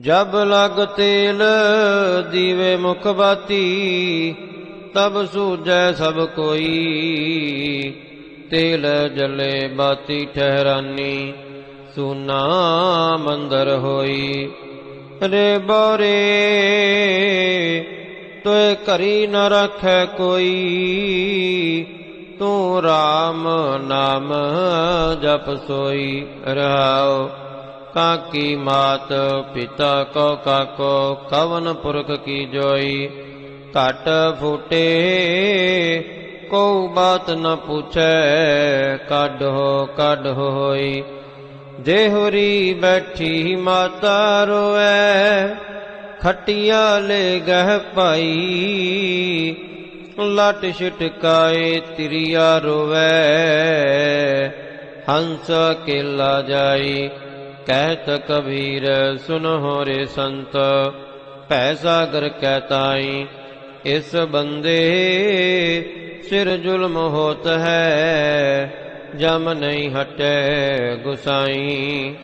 ਜਬ ਲਗ ਤੇਲ ਦੀਵੇ ਮੁਖ ਬਾਤੀ, ਤਬ ਸੂਜੈ ਸਭ ਕੋਈ। ਤੇਲ ਜਲੇ ਬਾਤੀ ਠਹਿਰਾਨੀ, ਸੂਨਾ ਮੰਦਰ ਹੋਈ। ਰੇ ਬੋਰੇ ਤੋਏ ਕਰੀ ਨ ਰੱਖੈ ਕੋਈ। ਤੂੰ RAM ਨਾਮ ਜਪ ਸੋਈ ਰਹਾਉ ਕਾਕੀ ਮਾਤ, ਪਿਤਾ ਕੋ ਕਾਕੋ, ਕਵਨ ਪੁਰਖ ਕੀ ਜੋਈ? ਘਟ ਫੂਟੇ ਕੋ ਬਾਤ ਨ ਪੁੱਛੈ, ਕੱਢ ਹੋ, ਕੱਢ ਹੋਈ। ਦੇਹੁਰੀ ਬੈਠੀ ਮਾਤਾ ਰੋਐ, ਖਟਿਆ ਲੈ ਗਹਿ ਪਾਈ ਲਟ ਛਟਕਾਏ ਤਿਰਿਆ ਰੋਵੈ, ਹੰਸ ਕੇਲਾ ਜਾਈ। ਕਹਿਤ ਕਬੀਰ ਸੁਨਹੁ ਰੇ ਸੰਤ। ਭੈ ਸਾਗਰ ਕਹਿਤਾਈ ਇਸ ਬੰਦੇ ਸਿਰ ਜ਼ੁਲਮ ਹੋਤ ਹੈ, ਜਮ ਨਹੀਂ ਹਟੇ ਗੁਸਾਈ।